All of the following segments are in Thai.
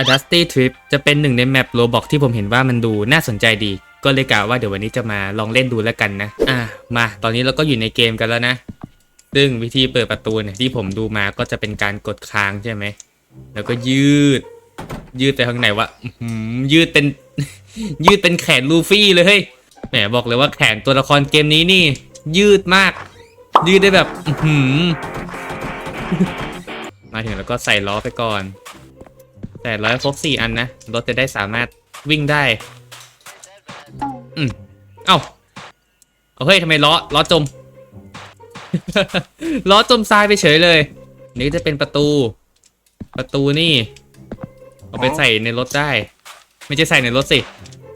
A Dusty Trip จะเป็นหนึ่งในแมปโรบอกที่ผมเห็นว่ามันดูน่าสนใจดี ก็เลยกะว่าเดี๋ยววันนี้จะมาลองเล่นดูแล้วกันนะ อะมาตอนนี้เราก็อยู่ในเกมกันแล้วนะ ซึ่งวิธีเปิดประตูเนี่ยที่ผมดูมาก็จะเป็นการกดค้างใช่ไหม แล้วก็ยืด ยืดไปข้างในวะยืดเป็น ยืดเป็นแขนลูฟี่เลยเฮ้ยแหมบอกเลยว่าแขนตัวละครเกมนี้นี่ ยืดมาก ยืดได้แบบ มาถึงแล้วก็ใส่ล้อไปก่อน แต่ร้อยครบสี่อันนะ รถจะได้สามารถวิ่งได้ อืมเอ้าเอาเฮ้ยทำไมล้อล้อจม ล้อจมทรายไปเฉยเลย นี่จะเป็นประตู ประตูนี่ เอาไปใส่ในรถได้ ไม่ใช่ใส่ในรถสิ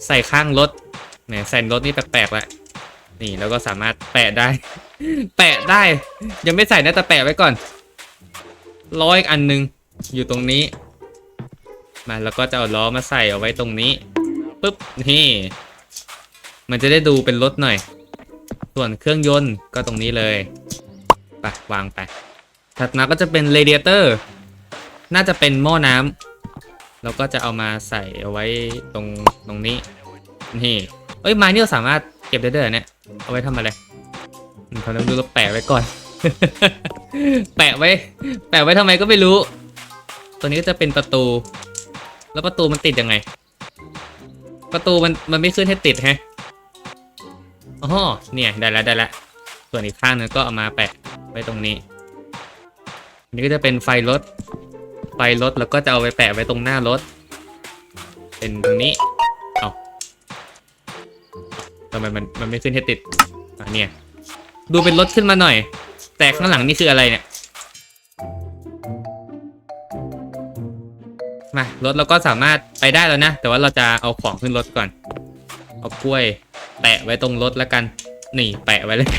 ใส่ข้างรถแหมใส่รถนี่แปลกๆละนี่แล้วก็สามารถแปะได้ แปะได้ ยังไม่ใส่นะแต่แปะไว้ก่อนล้ออีกอันหนึ่งอยู่ตรงนี้ มาแล้วก็จะเอาล้อมาใส่เอาไว้ตรงนี้ปุ๊บนี่มันจะได้ดูเป็นรถหน่อย ส่วนเครื่องยนต์ก็ตรงนี้เลยไปวางไปถัดมาก็จะเป็นเรเดียเตอร์น่าจะเป็นหม้อน้ำเราก็จะเอามาใส่เอาไว้ตรงตรงนี้นี่เอ้ยไม้นี่เราสามารถเก็บได้ด้วยเหรอเนี่ยเอาไว้ทำอะไรเขาต้องดูเราแปะไว้ก่อน แปะไว้ แปะไว้ทำไมก็ไม่รู้ ตัวนี้ก็จะเป็นประตู แล้วประตูมันติดยังไง ประตูมันมันไม่ขึ้นให้ติดฮะอ๋อเนี่ยได้แล้วได้แล้วส่วนอีกข้างนึงก็เอามาแปะไว้ตรงนี้นี่ก็จะเป็นไฟรถ ไฟรถแล้วก็จะเอาไปแปะไว้ตรงหน้ารถ เป็นตรงนี้เอาทำไมมันมันไม่ขึ้นให้ติดอะเนี่ย ดูเป็นรถขึ้นมาหน่อย แต่ข้างหลังนี่คืออะไรเนี่ย มารถเราก็สามารถไปได้แล้วนะ แต่ว่าเราจะเอาของขึ้นรถก่อน เอากล้วย แปะไว้ตรงรถแล้วกัน นี่แปะไว้เลย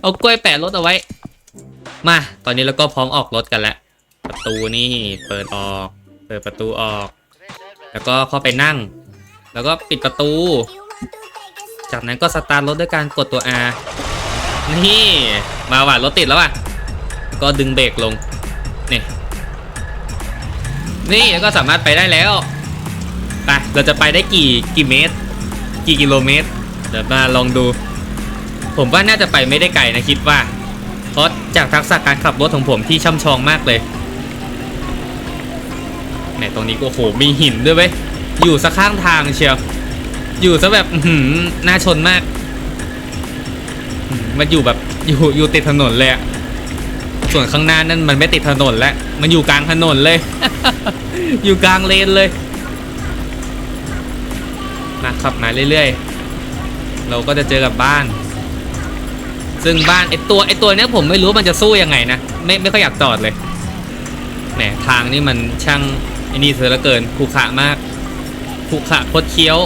เอากล้วยแปะรถเอาไว้ มา ตอนนี้เราก็พร้อมออกรถกันแล้ว ประตูนี่เปิดออก เปิดประตูออก แล้วก็เข้าไปนั่ง แล้วก็ปิดประตู จากนั้นก็สตาร์ทรถด้วยการกดตัว R นี่ มาว่ะรถติดแล้วว่ะ ก็ดึงเบรกลง นี่ นี่แล้วก็สามารถไปได้แล้วไปเราจะไปได้กี่กี่เมตร กี่กิโลเมตร เดี๋ยวมาลองดู ผมว่าน่าจะไปไม่ได้ไกลนะคิดว่า เพราะจากทักษะการขับรถของผมที่ช่ำชองมากเลยไหนตรงนี้ก็โหมีหินด้วยเว้ยอยู่สักข้างทางเชียวอยู่ซะแบบหือน่าชนมาก มันอยู่แบบอยู่อยู่ติดถนนเลยอะ ส่วนข้างหน้านั่นมันไม่ติดถนนแล้ว มันอยู่กลางถนนเลย อยู่กลางเลนเลยมาขับมาเรื่อยๆ เราก็จะเจอกับบ้าน ซึ่งบ้านไอตัวไอตัวเนี้ยผมไม่รู้มันจะสู้ยังไงนะ ไม่ไม่ค่อยอยากจอดเลย แหมทางนี่มันช่างไอ้นี่เสือลือเกินขรุขระมากขรุขระคดเคี้ยว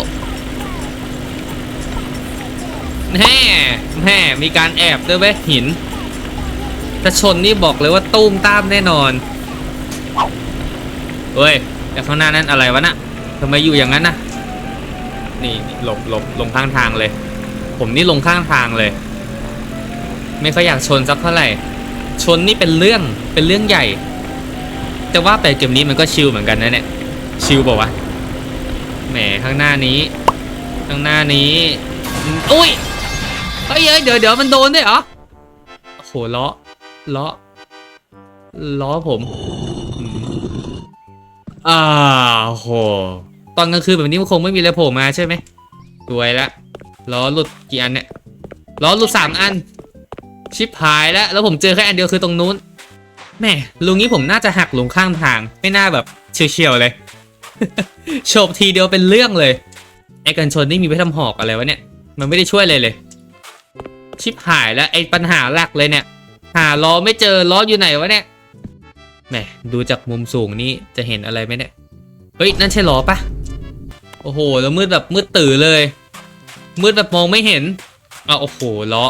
แห่แห่มีการแอบด้วยเว้ยหิน ถ้าชนนี่บอกเลยว่าตุ้มตามแน่นอนเฮ้ยแต่ข้างหน้านั้นอะไรวะน่ะทำไมอยู่อย่างนั้นนะนี่หลบหลบลงข้างทางเลย ผมนี่ลงข้างทางเลย ไม่ค่อยอยากชนสักเท่าไหร่ ชนนี่เป็นเรื่องเป็นเรื่องใหญ่ แต่ว่าไปเกมนี้มันก็ชิลเหมือนกันนะเนี่ยชิลบอกว่าแหมข้างหน้านี้ ข้างหน้านี้อุ้ยเฮ้ยเดี๋ยวเดี๋ยวมันโดนด้วยเหรอโอ้โหล้อ ล้อล้อผมอืมอ่าโหตอนกลางคืนแบบนี้มันคงไม่มีอะไรโผล่มาใช่ไหมสวยละล้อหลุดกี่อันเนี่ยล้อหลุดสามอัน ชิปหายแล้ว แล้วผมเจอแค่อันเดียวคือตรงนู้นแม่ลุงนี้ผมน่าจะหักหลงข้างทาง ไม่น่าแบบเฉียวๆเลยโฉบทีเดียวเป็นเรื่องเลยไอ้กันชนนี่มีไว้ทำหอกอะไรวะเนี่ย มันไม่ได้ช่วยเลยเลย ชิปหายแล้วไอ้ปัญหาหลักเลยเนี่ย หาล้อไม่เจอล้ออยู่ไหนวะเนี่ยแหมดูจากมุมสูงนี่จะเห็นอะไรไหมเนี่ยเฮ้ยนั่นใช่ล้อปะโอ้โห แล้วมืดแบบมืดตื่อเลย มืดแบบมองไม่เห็นอ้าวโอ้โหล้อ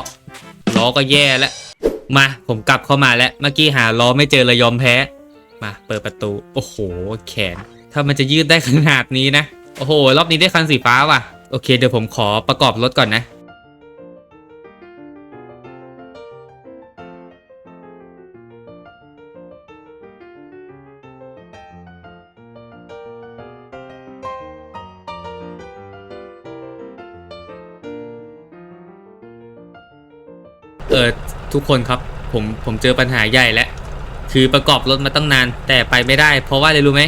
ล้อก็แย่แล้วมาผมกลับเข้ามาแล้ว เมื่อกี้หาล้อไม่เจอเลยยอมแพ้ มาเปิดประตู โอ้โห แขน ถ้ามันจะยืดได้ขนาดนี้นะ โอ้โห รอบนี้ได้คันสีฟ้าว่ะ โอเค เดี๋ยวผมขอประกอบรถก่อนนะ เออทุกคนครับผมผมเจอปัญหาใหญ่แล้วคือประกอบรถมาตั้งนาน แต่ไปไม่ได้ เพราะว่าอะไรรู้ไหม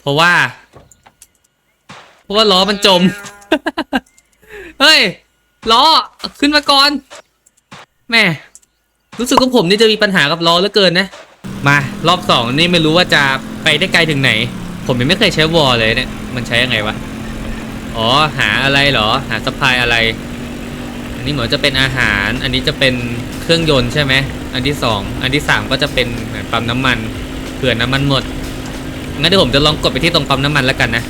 เพราะว่า เพราะว่าล้อมันจม เฮ้ยล้อขึ้นมาก่อนแม่รู้สึกว่าผมนี่จะมีปัญหากับล้อเหลือเกินนะ มารอบสองนี่ไม่รู้ว่าจะไปได้ไกลถึงไหน ผมยังไม่เคยใช้วอลเลยเนี่ยมันใช้ยังไงวะอ๋อหาอะไรเหรอ หาสปายอะไร อันนี้เหมือนจะเป็นอาหาร อันนี้จะเป็นเครื่องยนต์ใช่ไหม อันที่สองอันที่สามก็จะเป็นเหมือนปั๊มน้ำมัน เผื่อน้ำมันหมด งั้นเดี๋ยวผมจะลองกดไปที่ตรงปั๊มน้ำมันแล้วกันนะ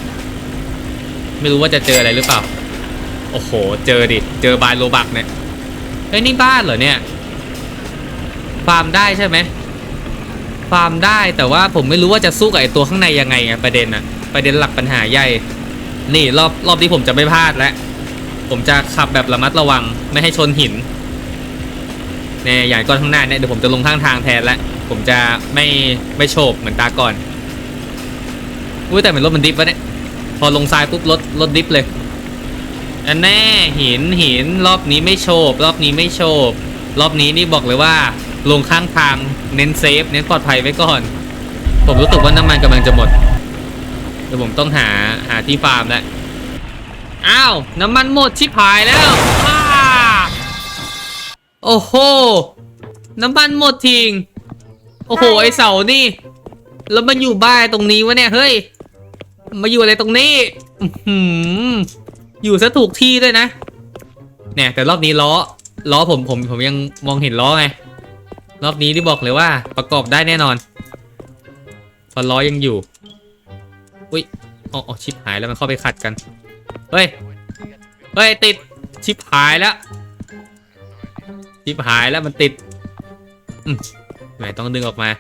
ไม่รู้ว่าจะเจออะไรหรือเปล่า โอ้โห เจอดิ เจอบายโลบักเนี่ย เฮ้ยนี่บ้านเหรอเนี่ย ฟาร์มได้ใช่ไหม ฟาร์มได้แต่ว่าผมไม่รู้ว่าจะสู้กับไอตัวข้างในยังไงไงประเด็นอะประเด็นหลักปัญหาใหญ่ นี่รอบรอบที่ผมจะไม่พลาดแล้ว ผมจะขับแบบระมัดระวังไม่ให้ชนหินเนี่ยอย่ก้อนข้างหน้าเนี่ยเดี๋ยวผมจะลงข้างทางแทนแล้วผมจะไม่ไม่โฉบเหมือนตาก่อนอุ้ยแต่เหมือนรถมันดิฟวะเนี่ยพอลงทรายปุ๊บรถรถดิฟเลยอันแน่หินหินรอบนี้ไม่โฉบรอบนี้ไม่โฉบรอบนี้นี่บอกเลยว่า ลงข้างทางเน้นเซฟเน้นปลอดภัยไว้ก่อน ผมรู้สึกว่าน้ำมันกำลังจะหมดเดี๋ยวผมต้องหาหาที่ฟาร์มแล้ว อ้าว น้ำมันหมดชิบหายแล้วอ้าโอ้โห น้ำมันหมดทิ้ง โอ้โห ไอเสานี่ แล้วมันอยู่บ้านตรงนี้วะเนี่ย เฮ้ย มาอยู่อะไรตรงนี้อื้อหืออยู่ซะถูกที่ด้วยนะ เนี่ย แต่รอบนี้ล้อ ล้อผมผมผมยังมองเห็นล้อไง รอบนี้ที่บอกเลยว่าประกอบได้แน่นอนเพอล้อยังอยู่ อุ้ยอ๋อออชิปหายแล้วมันเข้าไปขัดกัน เฮ้ย เฮ้ย ติด ชิปหายแล้ว ชิปหายแล้วมันติดอแหมต้องดึงออกมา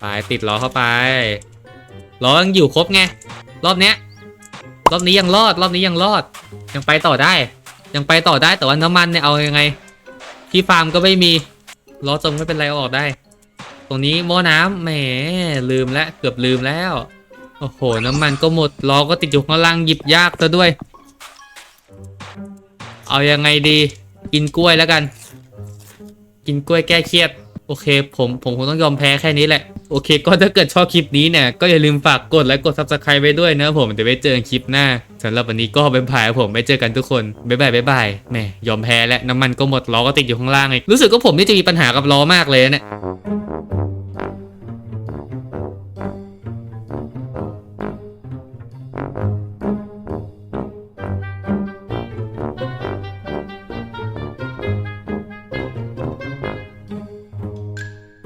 ไปติดล้อเข้าไป ล้อยังอยู่ครบไง รอบเนี้ย รอบนี้ยังรอด รอบนี้ยังรอด ยังไปต่อได้ ยังไปต่อได้ แต่ว่าน้ำมันเนี่ยเอายังไง ที่ฟาร์มก็ไม่มี ล้อจมไม่เป็นไรออกได้ ตรงนี้หม้อน้ำแหมลืมแล้วเกือบลืมแล้ว อ้โห น้ำมันก็หมดล้อก็ติดอยู่ข้างล่างหยิบยากซะด้วย เอายังไงดี กินกล้วยแล้วกัน กินกล้วยแก้เครียด โอเค ผมผมคงต้องยอมแพ้แค่นี้แหละ โอเค ก็ถ้าเกิดชอบคลิปนี้เนี่ย ก็อย่าลืมฝากกดและกด subscribe ไว้ด้วยนะผมเดี๋ยวไว้เจอกันคลิปหน้าสำหรับวันนี้ก็บ๊ายบายผมไว้เจอกันทุกคนบ๊ายบายบ๊ายบายแหมยอมแพ้แล้วน้ำมันก็หมดล้อก็ติดอยู่ข้างล่างไงรู้สึกว่าผมนี่จะมีปัญหากับล้อมากเลยนะเนี่ย